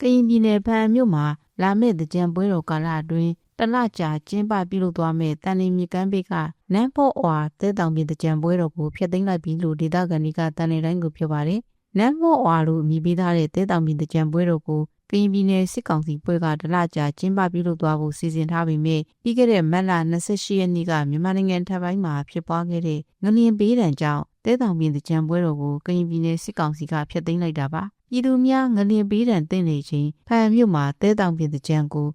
ကရင်ပြည်နယ်ဖန်မြို့မှာလာမယ့်တကြံပွဲတော်ကာလအတွင်းတလကြာကျင်းပပြုလုပ်သွားမယ့်တန်လင်းမြေကမ်းဘေးကနန်းဖို့ဝါတဲတောင်ပြည်တကြံပွဲတော်ကိုဖျက်သိမ်းလိုက်ပြီလို့ဒေသခံတွေကတန်လင်းတိုင်းကိုပြောပါတယ်။နန်းဖို့ဝါလို့အမည်ပေးထားတဲ့တဲတောင်ပြည်တကြံပွဲတော်ကိုကရင်ပြည်နယ်စစ်ကောင်စီပွဲကတလကြာကျင်းပပြုလုပ်သွားဖို့စီစဉ်ထားပေမဲ့ပြီးခဲ့တဲ့မတ်လ28ရက်နေ့ကမြန်မာနိုင်ငံထပ်ပိုင်းမှာဖြစ်ပွားခဲ့တဲ့ငလျင်ပေးတံကြောင့် တဲတောင်ပြည်တကြံပွဲတော်ကိုကရင်ပြည်နယ်စစ်ကောင်စီကဖျက်သိမ်းလိုက်တာပါ။ပြည်သူများငလျင်ပေးတံတင်နေချိန်ဖန်မြို့မှာတဲတောင်ပြည်တကြံကို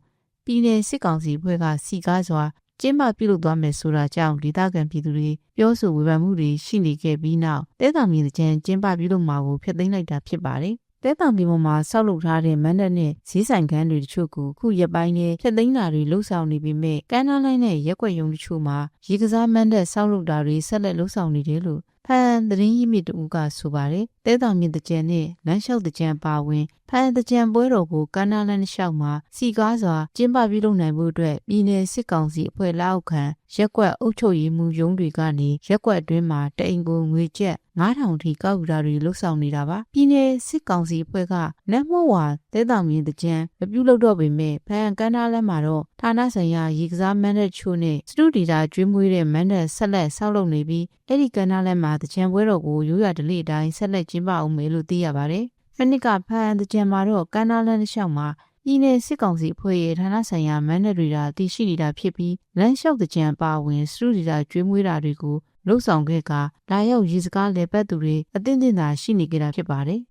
ပြည်နယ်စစ်ကောင်စီဖွဲ့ကစီကားစွာကျင်းပပြုလုပ်သွားမယ်ဆိုတာကြောင့်ဒေသခံပြည်သူတွေပြောဆိုဝေဖန်မှုတွေရှိနေခဲ့ပြီးနောက်တဲတောင်ပြည်တကြံကျင်းပပြုလုပ်မှာကိုဖျက်သိမ်းလိုက်တာဖြစ်ပါတယ်။တဲတောင်ပြည်ပေါ်မှာဆောက်လုပ်ထားတဲ့မန္တနဲ့ဈေးဆိုင်ခန်းတွေတချို့ကိုခုရက်ပိုင်းနဲ့ဖျက်သိမ်းတာတွေလှုပ်ဆောင်နေပေမဲ့ကမ်းနားလိုင်းနဲ့ရက်ွက်ရုံတချို့မှာရေကစားမန်းတဲ့ဆောက်လုပ်တာတွေဆက်လက်လှုပ်ဆောင်နေတယ်လို့ 呃，န်သတင်းရင်းမြစ်တူကဆိုပါတယ်တဲတောင်မြင့်တကြံနဲ့လမ်းလျှောက်တကြံပါဝင်ဖန်တကြံပွဲတော်ကိုကမ်းနားလမ်းလျှောက်မှာစီကားစွာကျင်းပပြုလုပ်နိုင်မှုအတွက်ပြည်내စစ်ကောင်စီအဖွဲ့လက်အောက်ခံရက်ကွက်အုပ်ချုပ်ရေးမှူးရုံးတွေကနေရက်ကွက်အတွင်းမှာတအိမ်ကိုငွေကျပ်9000ထိကောက်ယူတာတွေလှုပ်ဆောင်နေတာပါပြည်내စစ်ကောင်စီအဖွဲ့ကနတ်မောဝါတဲတောင်မြင့်တကြံမပြုလုပ်တော့ပေမဲ့ဖန်ကမ်းနားလမ်းမှာတော့ဌာနဆိုင်ရာရေကစားမန်ဒတ်ချို့နဲ့စတူဒီတာကျွေးမွေးတဲ့မန်ဒတ်ဆက်လက်ဆောက်လုပ်နေပြီးအဲ့ဒီကမ်းနားလမ်းမှာတကြံပွဲတော်ကိုရိုးရဒလိအတိုင်းဆက်လက်ကျင်းပအောင်မယ်လို့သိရပါတယ်။မနစ်ကဖန်တကြံမှာတော့ကမ်းနားလမ်းတစ်လျှောက်မှာပြည်내စစ်ကောင်စီအဖွဲ့ရဲ့ဌာနဆိုင်ရာမန်ဒတ်တွေကတည်ရှိနေတာဖြစ်ပြီးလမ်းလျှောက်တကြံပါဝင်စတူဒီတာကျွေးမွေးတာတွေကိုလှုပ်ဆောင်ခဲ့ကလာရောက်ရေစကားလေပတ်သူတွေအသင့်တင်သာရှိနေကြတာဖြစ်ပါတယ်